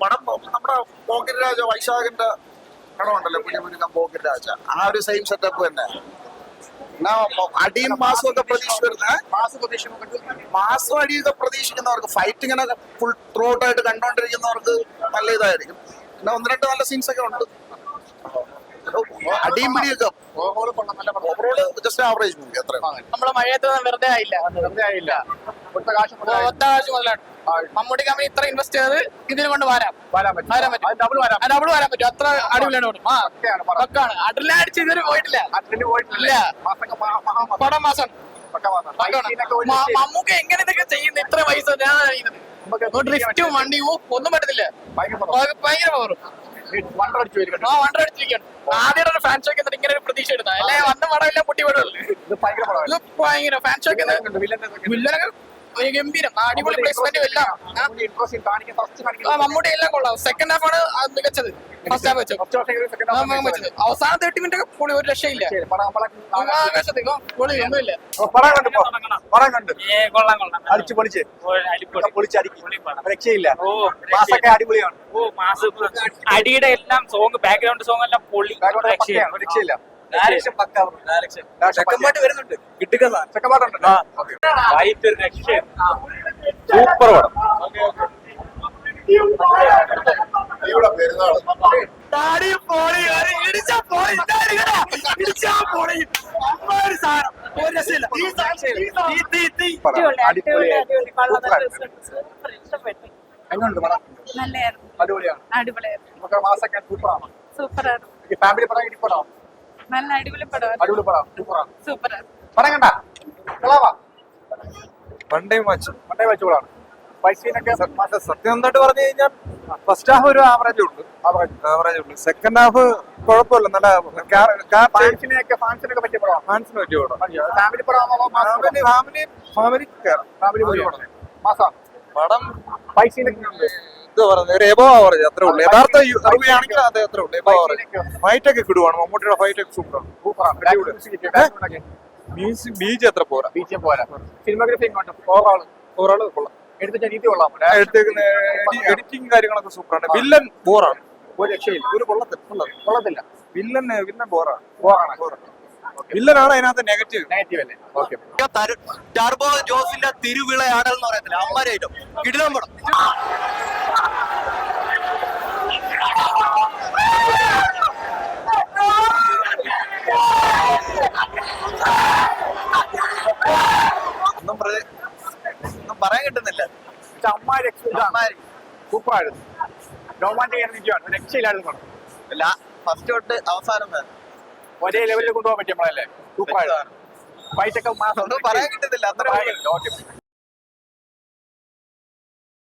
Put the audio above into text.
പടം നമ്മുടെ പോക്കിൻ രാജ വൈശാഖിന്റെ പടമുണ്ടല്ലോ പുലിമുരുകൻ പോക്കിൻ രാജ. ആ ഒരു സെയിം സെറ്റപ്പ് തന്നെ. അടിയും മാസവും ഒക്കെ പ്രതീക്ഷിക്കുന്ന മാസ് മാസം അടിയൊക്കെ പ്രതീക്ഷിക്കുന്നവർക്ക് ഫൈറ്റ് ഇങ്ങനെ ഫുൾ ത്രൂ ഔട്ട് ആയിട്ട് കണ്ടോണ്ടിരിക്കുന്നവർക്ക് നല്ല ഇതായിരിക്കും. പിന്നെ ഒന്ന് രണ്ട് നല്ല സീൻസ് ഒക്കെ ഉണ്ട്. അടിയും പിടിയൊക്കെ. നല്ല ജസ്റ്റ് ആവറേജ് മൂവി അത്ര നമ്മളെ മഴയത്ത് വെറുതെ ആയില്ല. വെറുതെ ആയില്ല. കാശ് മുതലാണ് മമ്മൂട്ടി കമ്പനി ഇത്ര ഇൻവെസ്റ്റ് ചെയ്ത് ഇതിനെ കൊണ്ട് വരാം. വരാൻ പറ്റും. വരാൻ പറ്റും. ഡബിൾ വരാം ഡബിൾ വരാൻ പറ്റും. അത്ര അടിപൊളിയാണ് പടം ആ പടം പക്കാണ്. അടിലടിച്ച് ഇതുവരെ പോയിട്ടില്ല. ഇല്ല. പടം മാസം. മമ്മൂക്ക എങ്ങനെ ഇതൊക്കെ ചെയ്യുന്നു? ഇത്ര പൈസ ഞാൻ ഡ്രിഫ്റ്റും വണ്ടിയും ഒന്നും പറ്റത്തില്ല. ഭയങ്കര പവർ പവറും ആദ്യം ഒരു ഫാൻ ഷോക്ക് എന്നിട്ട് ഇങ്ങനെ ഒരു പ്രതീക്ഷ എടുത്താ അല്ലെ? വന്ന പടം എല്ലാം പൊട്ടി പടമല്ലേ ഭയങ്കര ഫാൻ ഷോക്ക്. വില്ലനൊക്കെ ഒരു ഗംഭീരം. അടിപൊളി പ്ലേസ്മെന്റ് എല്ലാം. മമ്മൂട്ടി എല്ലാം കൊള്ളാം. സെക്കൻഡ് ഹാഫ് ആണ് മികച്ചത്. ഫസ്റ്റ് ഹാഫ് വെച്ചത്. half അവസാന തേർട്ടി മിനിറ്റ് ഒക്കെ പൊളി ഒരു രക്ഷയില്ല. പൊളി ഒന്നുമില്ല. രക്ഷയില്ല. മാസൊക്കെ അടിപൊളിയാണ്. ഓ മാസ് അടിയുടെ എല്ലാം സോങ് ബാക്ക്ഗ്രൗണ്ട് സോങ് എല്ലാം പൊളി. രക്ഷയില്ല. ഡയറക്ഷൻ പക്കാ. ഡയറക്ഷൻ ചെക്കന്മാട്ട് വരുന്നുണ്ട്. കിട്ടുക ചെക്കന്മാട്ടുണ്ട് ഫൈറ്റ് രക്ഷ സൂപ്പർ പടം. താടി പൊളി, ഇടിച്ചാ ഇടിച്ച പൊളി. സാധനം. ഒരു എങ്ങനെയുണ്ട് പടം. അടിപൊളിയാണ്. അടിപൊളിയായിരുന്നു. നമുക്ക് മാസൊക്കെ സൂപ്പറാണ്. സൂപ്പറാണ് ഈ ഫാമിലി പടം ഇടിപ്പടാം നല്ല അടിപൊളി പടം. അടിപൊളി പടം. സൂപ്പറാണ് സൂപ്പറാണ് പടം കണ്ട? കൊള്ളാവാ വൺ ടൈം വാച്ച് സത്യം പറഞ്ഞു കഴിഞ്ഞാൽ ഫസ്റ്റ് ഹാഫ് ഒരു ആവറേജ് ഉണ്ട്. ആവറേജ് ഉണ്ട്. സെക്കൻഡ് ഹാഫ് കുഴപ്പമില്ല. നല്ല ഫാൻസിനെയൊക്കെ ഫാൻസിനൊക്കെ പറ്റിയ പടം ഫാൻസിന് പറ്റിയ പടം. ഫാമിലി ഫാമിലി ഫാമിലി ഫാമിലി കയറാം ഫാമിലി പടം. പൈസീനൊക്കെ ഉണ്ട്. എന്താ പറയുന്നത് ഒരു എബോ ആവറേജ് അത്രേ ഉള്ളൂ. യഥാർത്ഥ റിവ്യൂ ആണെങ്കിൽ അതെ അത്രേ ഉള്ളൂ. എബോ ആവറേജ് ഫൈറ്റ് ഒക്കെ കിടുവാണ് മമ്മൂട്ടിയുടെ ഫൈറ്റ് ഒക്കെ സൂപ്പറാണ് മ്യൂസിക് പോരാ? സിനിമോഗ്രഫി കൊള്ളാം. രീതി കൊള്ളാം. എടുത്തേക്കുന്ന എഡിറ്റിംഗ് കാര്യങ്ങളൊക്കെ സൂപ്പറാണ് വില്ലൻ ബോറാണ് ഒരു രക്ഷയില്ല. ഒരു കൊള്ളത്തില്ല. കൊള്ളത്തില്ല. വില്ലൻ വില്ലൻ ബോറാണ് ബോറാണ് വില്ലനാണ് അതിനകത്ത് നെഗറ്റീവ് നെഗറ്റീവ് അല്ലേ? ഓക്കെ ടർബോ ജോസിന്റെ തിരുവിളയാടൽ എന്ന് പറയത്തില്ല അമ്മരായിട്ടും കിടിലം പടം. ഒന്നും പറയാൻ കിട്ടുന്നില്ല. അമ്മാരി അമ്മാരി. സൂപ്പറായിരുന്നു രോമാന്റിക് ഒരു രക്ഷയില്ലായിരുന്നു അല്ല ഫസ്റ്റ് തൊട്ട് അവസാനം വരെ. ഒരേ ലെവലിൽ കൊണ്ടുപോകാൻ പറ്റിയ നമ്മളല്ലേ? സൂപ്പറായിരുന്നു ഫൈറ്റ് ഒക്കെ പറയാൻ കിട്ടുന്നില്ല. അത്ര